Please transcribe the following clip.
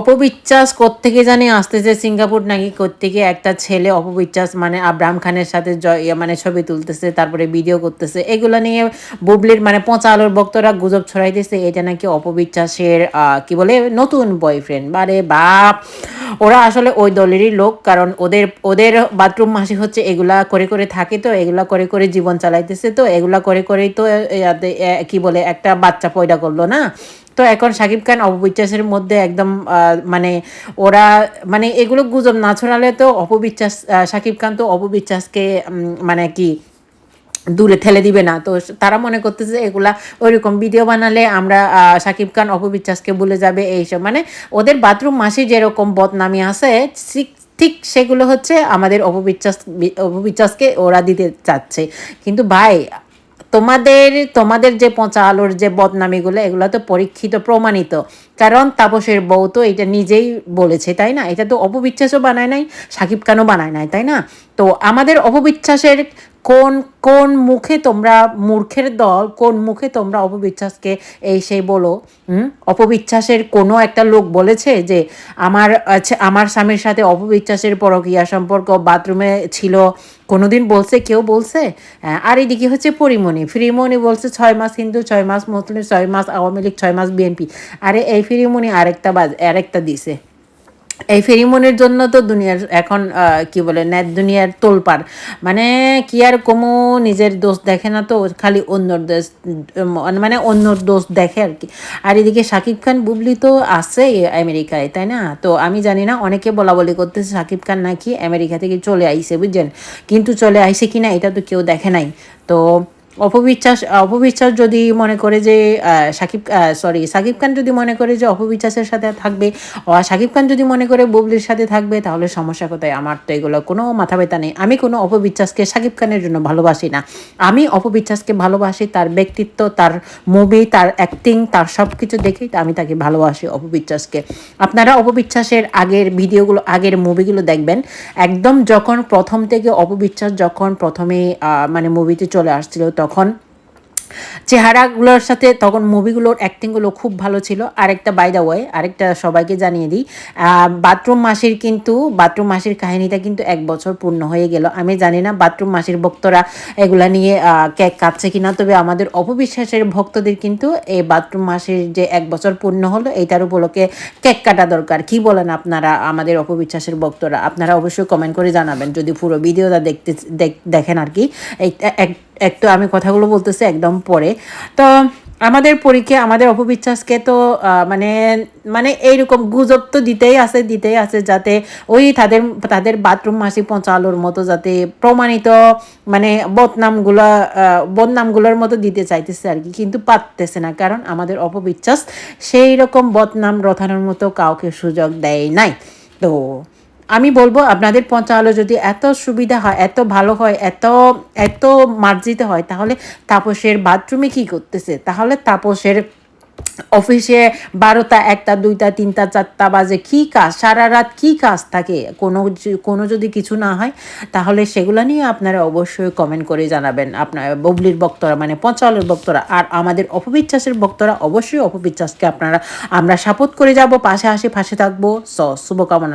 অপবিশ্বাস থেকে জানি আসতেছে? সিঙ্গাপুর নাকি থেকে একটা ছেলে অপবিশ্বাস মানে আব্রাহাম খানের সাথে ইয়ে মানে ছবি তুলতেছে, তারপরে ভিডিও করতেছে। এগুলো নিয়ে বুবলির মানে পচা আলোর বক্তরা গুজব ছড়াইতেছে। এটা নাকি অপবিশ্বাসের কি বলে? নতুন বয়ফ্রেন্ড বারে বাপ! ওরা আসলে ওই দলেরই লোক, কারণ ওদের ওদের বাথরুম মাসি হচ্ছে এগুলা করে করে থাকে তো, এগুলা করে করে জীবন চালাইতেছে তো, এগুলা করে করেই তো কি বলে, একটা বাচ্চা পয়দা করল, না? তো এখন শাকিব খান অপবিশ্বাসের মধ্যে একদম মানে ওরা মানে এগুলো গুজব না ছড়ালে তো অপবিশ্বাস শাকিব খান তো অপবিশ্বাসকে মানে কি দূরে ঠেলে দিবে না। তো তারা মনে করতেছে এগুলা ওইরকম ভিডিও বানালে আমরা শাকিব খান অপবিশ্বাসকে ভুলে যাবে এইসব। মানে ওদের বাথরুম মাসি যেরকম বদনামি আছে, ঠিক সেগুলো হচ্ছে আমাদের অপবিশ্বাস অপবিশ্বাসকে ওরা দিতে চাচ্ছে। কিন্তু ভাই, তোমাদের তোমাদের যে পচা আলোর যে বদনামিগুলো, এগুলো তো পরীক্ষিত, প্রমাণিত। কারণ তাপসের বউ তো এটা নিজেই বলেছে, তাই না? এটা তো অপবিশ্বাসও বানায় নাই সাকিব খানও বানায় নাই, তাই না? তো আমাদের অপবিশ্বাসের কোন কোন মুখে তোমরা মূর্খের দল কোন মুখে তোমরা অপবিশ্বাসকে এই সেই বলো অপবিশ্বাসের কোনো একটা লোক বলেছে যে আমার আচ্ছা, আমার স্বামীর সাথে অপবিশ্বাসের পরকীয়া সম্পর্ক বাথরুমে ছিল কোনো দিন বলছে কেউ বলছে? হ্যাঁ, আর এদিকে হচ্ছে পরিমণি ফ্রিমণি বলছে ছয় মাস হিন্দু ছয় মাস মুসলিম ছয় মাস আওয়ামী লীগ ছয় মাস বিএনপি। আরে এই ফ্রিমণি আরেকটা বাজ আরেকটা দিছে। এই ফেরিমনের জন্য তো দুনিয়ার এখন কি বলে, নেট দুনিয়ার তোলপার মানে কি আর কমু, নিজের দোষ দেখে না তো, খালি অন্যর দোষ মানে অন্যর দোষ দেখে আর কি। আর এদিকে শাকিব খান বুবলি তো আছে আমেরিকায়, তাই না? তো আমি জানি না, অনেকে বলা বলি করতেছে শাকিব খান নাকি আমেরিকা থেকে চলে আইসে বুঝছেন? কিন্তু চলে আইছে কিনা, এটা তো কেউ দেখে নাই। তো অপবিশ্বাস অপবিশ্বাস যদি মনে করে যে সাকিব সরি সাকিব খান যদি মনে করে যে অপবিশ্বাসের সাথে থাকবে সাকিব খান যদি মনে করে বুবলির সাথে থাকবে, তাহলে সমস্যা কোথায়? আমার তো এগুলো কোনো মাথা ব্যথা নেই। আমি কোনো অপবিশ্বাসকে সাকিব খানের জন্য ভালোবাসি না। আমি অপবিশ্বাসকে ভালোবাসি, তার ব্যক্তিত্ব, তার মুভি তার অ্যাক্টিং তার সব কিছু দেখেই আমি তাকে ভালোবাসি অপবিশ্বাসকে। আপনারা অপবিশ্বাসের আগের ভিডিওগুলো, আগের মুভিগুলো দেখবেন। একদম যখন প্রথম থেকে অপবিশ্বাস যখন প্রথমে মানে মুভিতে চলে আসছিল, তখন চেহারাগুলোর সাথে তখন মুভিগুলোর অ্যাক্টিংগুলো খুব ভালো ছিল। আরেকটা বাই দ্য ওয়ে আরেকটা সবাইকে জানিয়ে দিই বাথরুম মাসির কিন্তু, বাথরুম মাসির কাহিনীটা কিন্তু এক বছর পূর্ণ হয়ে গেল। আমি জানি না বাথরুম মাসির ভক্তরা এগুলা নিয়ে কেক কাটছে কিনা, তবে আমাদের অপবিশ্বাসের ভক্তদের কিন্তু এই বাথরুম মাসির যে এক বছর পূর্ণ হলো, এইটার উপলক্ষে কেক কাটা দরকার। কি বলেন আপনারা, আমাদের অপবিশ্বাসের ভক্তরা? আপনারা অবশ্যই কমেন্ট করে জানাবেন, যদি পুরো ভিডিওটা দেখতে দেখেন আর কি। এক- একটু আমি কথাগুলো বলতেছি একদম পরে। তো আমাদের পরীক্ষা আমাদের অপবিশ্বাসকে তো মানে মানে এইরকম গুজব তো দিতেই আছে দিতেই আছে যাতে ওই তাদের তাদের বাথরুম মাসি পৌঁছালোর মতো যাতে প্রমাণিত মানে বদনামগুলো বদনামগুলোর মতো দিতে চাইতেছে আর কি, কিন্তু পারতেছে না। কারণ আমাদের অপবিশ্বাস সেই রকম বদনাম রথানোর মতো কাউকে সুযোগ দেয় নাই। তো আমি বলব, আপনাদের পৌঁছালো যদি এত সুবিধা হয়, এত ভালো হয়, এত এত মার্জিত হয়, তাহলে তাপসের বাথরুমে কি করতেছে? তাহলে তাপসের অফিসে বারোটা, একটা, দুইটা, তিনটা, চারটা বাজে কি কাজ? সারা রাত কি কাজ থাকে? কোনো কোনো যদি কিছু না হয়, তাহলে সেগুলো নিয়ে আপনারা অবশ্যই কমেন্ট করে জানাবেন। আপনার ববলির বক্তরা মানে পঞ্চালের বক্তরা, আর আমাদের অপবিশ্বাসের বক্তরা অবশ্যই অপবিশ্বাসকে আপনারা, আমরা সাপোর্ট করে যাব, পাশে আসে, পাশে থাকব। স, শুভকামনা।